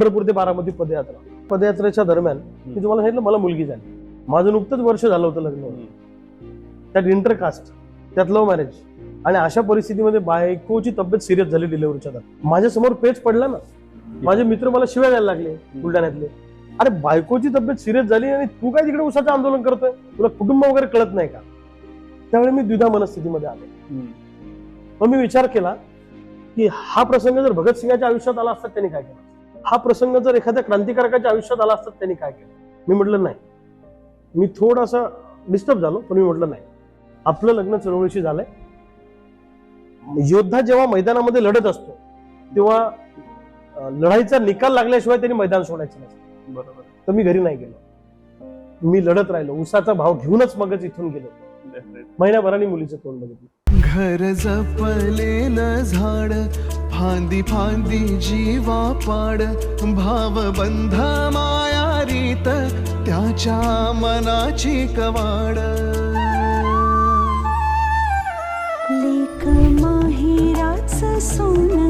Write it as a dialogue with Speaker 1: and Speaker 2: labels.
Speaker 1: पंढरपूर ते बारामती पदयात्रा. पदयात्रेच्या दरम्यान मी तुम्हाला सांगितलं मला मुलगी झाली. माझं नुकतंच वर्ष झालं होतं लग्न. त्यात इंटरकास्ट त्यात लव्ह मॅरेज आणि अशा परिस्थितीमध्ये बायकोची तब्येत सिरियस झाली डिलिव्हरीच्या दरम्यान. माझ्यासमोर पेच पडला ना. माझे मित्र मला शिव्या द्यायला लागले बुलढाण्यातले. अरे बायकोची तब्येत सिरियस झाली आणि तू काय तिकडे उसाचं आंदोलन करतोय? तुला कुटुंब वगैरे कळत नाही का? त्यावेळी मी द्विधा मनस्थितीमध्ये आलो. मग मी विचार केला की हा प्रसंग जर भगतसिंगाच्या आयुष्यात आला असता त्यांनी काय केलं? हा प्रसंग जर एखाद्या क्रांतिकारकाच्या आयुष्यात आला असता त्यांनी काय केलं? मी म्हटलं नाही. मी थोडासा डिस्टर्ब झालो पण मी म्हटलं नाही. आपलं लग्न चळवळीशी झालंय. योद्धा जेव्हा मैदानामध्ये लढत असतो तेव्हा लढाईचा निकाल लागल्याशिवाय त्यांनी मैदान सोडायचं नसतं
Speaker 2: बरोबर.
Speaker 1: तर मी घरी नाही गेलो. मी लढत राहिलो. उसाचा भाव घेऊनच मगच इथून गेलो. महिन्याभराने मुलीचं तोंड बघितलं.
Speaker 3: घर जपलेलं झाड फांदी फांदी जीवा पाड भावबंध माया रीत त्याच्या मनाची कवाड.
Speaker 4: लेख माहिराच सोन